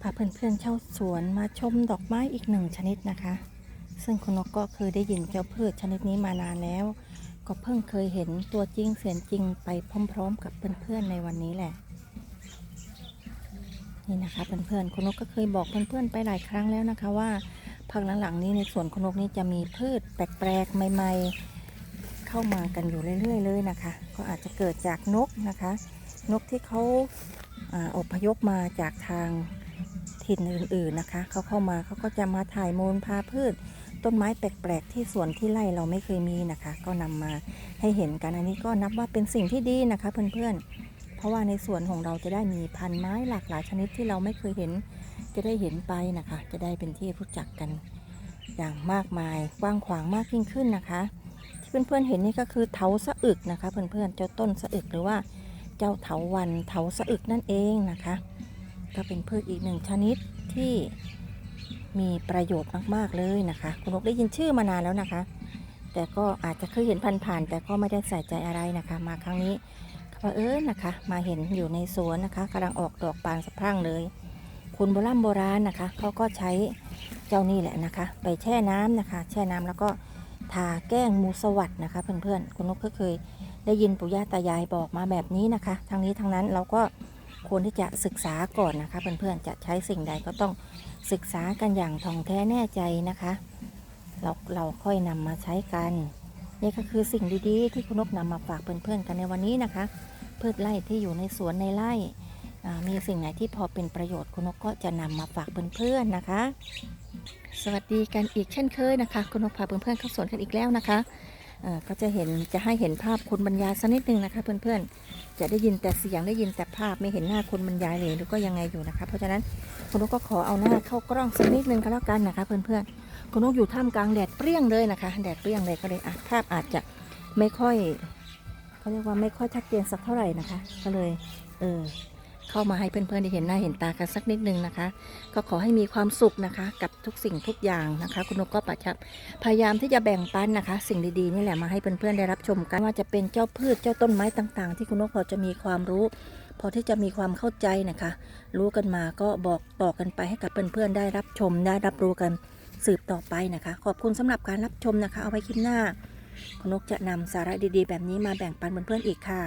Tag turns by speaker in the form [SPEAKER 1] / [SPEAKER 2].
[SPEAKER 1] พาเพื่อนๆเช่าสวนมาชมดอกไม้อีกหนึ่งชนิดนะคะ ซึ่งคุณนกก็เคยได้ยินเจ้าพืชชนิดนี้มานานแล้ว ก็เพิ่งเคยเห็นตัวจริงเสียงจริงไปพร้อมๆ กับเพื่อนๆในวันนี้แหละ นี่นะคะเพื่อนๆคุณนกก็เคยบอกเพื่อนๆไปหลายครั้งแล้วนะคะว่าพักหลังๆนี้ในสวนคุณนกนี้จะมีพืชแปลกๆใหม่ๆ เข้ามากันอยู่เรื่อยๆเลยนะคะ ก็อาจจะเกิดจากนกนะคะ นกที่เขาอาอพยพมาจากทาง ถิ่นอื่นๆนะคะ เขาเข้ามาเขาก็จะมาถ่ายมูลพาพืช ต้นไม้แปลกๆ ที่สวนที่ไร่เราไม่เคยมีนะคะ ก็นำมาให้เห็นกันอันนี้ก็นับว่าเป็นสิ่งที่ดีนะคะเพื่อนๆ เพราะว่าในสวนของเราจะได้มีพันไม้หลากหลายชนิดที่เราไม่เคยเห็น จะได้เห็นไปนะคะ จะได้เป็นที่รู้จักกัน อย่างมากมายกว้างขวางมากยิ่งขึ้นนะคะ ที่เพื่อนๆเห็นนี่ก็คือเถาสะอึกนะคะ เพื่อนๆเจ้าต้นสะอึกหรือว่าเจ้าเถาวันเถาสะอึกนั่นเองนะคะ ก็เป็นพืชอีกหนึ่งชนิดที่มีประโยชน์มากๆเลยนะคะ คุณนกได้ยินชื่อมานานแล้วนะคะ แต่ก็อาจจะเคยเห็นผ่านๆแต่ก็ไม่ได้ใส่ใจอะไรนะคะ มาครั้งนี้เพราะเอิญนะคะ มาเห็นอยู่ในสวนนะคะกำลังออกดอกบานสะพรั่งเลย คุณโบราณโบราณนะคะเขาก็ใช้เจ้านี่แหละนะคะ ไปแช่น้ำนะคะ แช่น้ำแล้วก็ทาแกล้งมูสวัสดนะคะเพื่อนๆคุณนกก็เคยได้ยินปู่ย่าตายายบอกมาแบบนี้นะคะทางนี้ทางนั้นเราก็ ควรที่จะศึกษาก่อนนะคะ เพื่อนๆจะใช้สิ่งใดก็ต้องศึกษากันอย่างท่องแท้แน่ใจนะคะ เราเราค่อยนำมาใช้กันนี่ก็คือสิ่งดีๆ ที่คุณนกนำมาฝากเพื่อนๆกันในวันนี้นะคะ พืชไร่ที่อยู่ในสวนในไร่มีสิ่งไหนที่พอเป็นประโยชน์คุณนกก็จะนำมาฝากเพื่อนๆนะคะ สวัสดีกันอีกเช่นเคยนะคะ คุณนกพาเพื่อนๆเข้าสวนกันอีกแล้วนะคะ ก็จะเห็นจะให้เห็นภาพคุณบรรยายสักนิดนึงนะคะ เพื่อนๆ จะได้ยินแต่เสียงได้ยินแต่ภาพไม่เห็นหน้าคุณบรรยายเลยหรือก็ยังไงอยู่นะคะ เพราะฉะนั้นคุณนกก็ขอเอาหน้าเข้ากล้องสักนิดนึงก็แล้วกันนะคะ เพื่อนๆคุณนกอยู่ท่ามกลางแดดเปรี้ยงเลยนะคะ แดดเปรี้ยงเลยก็เลยภาพอาจจะไม่ค่อยเขาเรียกว่าไม่ค่อยชัดเจนสักเท่าไหร่นะคะ ก็เลยเออ เข้ามาให้เพื่อนๆได้เห็นหน้าเห็นตากันสักนิดนึงนะคะ ก็ขอให้มีความสุขนะคะ กับทุกสิ่งทุกอย่างนะคะ คุณนกก็ปะชับพยายามที่จะแบ่งปันนะคะ สิ่งดีๆนี่แหละมาให้เพื่อนๆได้รับชมกันว่าจะเป็นเจ้าพืชเจ้าต้นไม้ต่างๆ ที่คุณนกพอจะมีความรู้พอที่จะมีความเข้าใจนะคะ รู้กันมาก็บอกต่อกันไปให้กับเพื่อนๆได้รับชมได้รับรู้กันสืบต่อไปนะคะ ขอบคุณสำหรับการรับชมนะคะ เอาไว้คลิปหน้าคุณนกจะนำสาระดีๆ แบบนี้มาแบ่งปันเพื่อนๆอีกค่ะ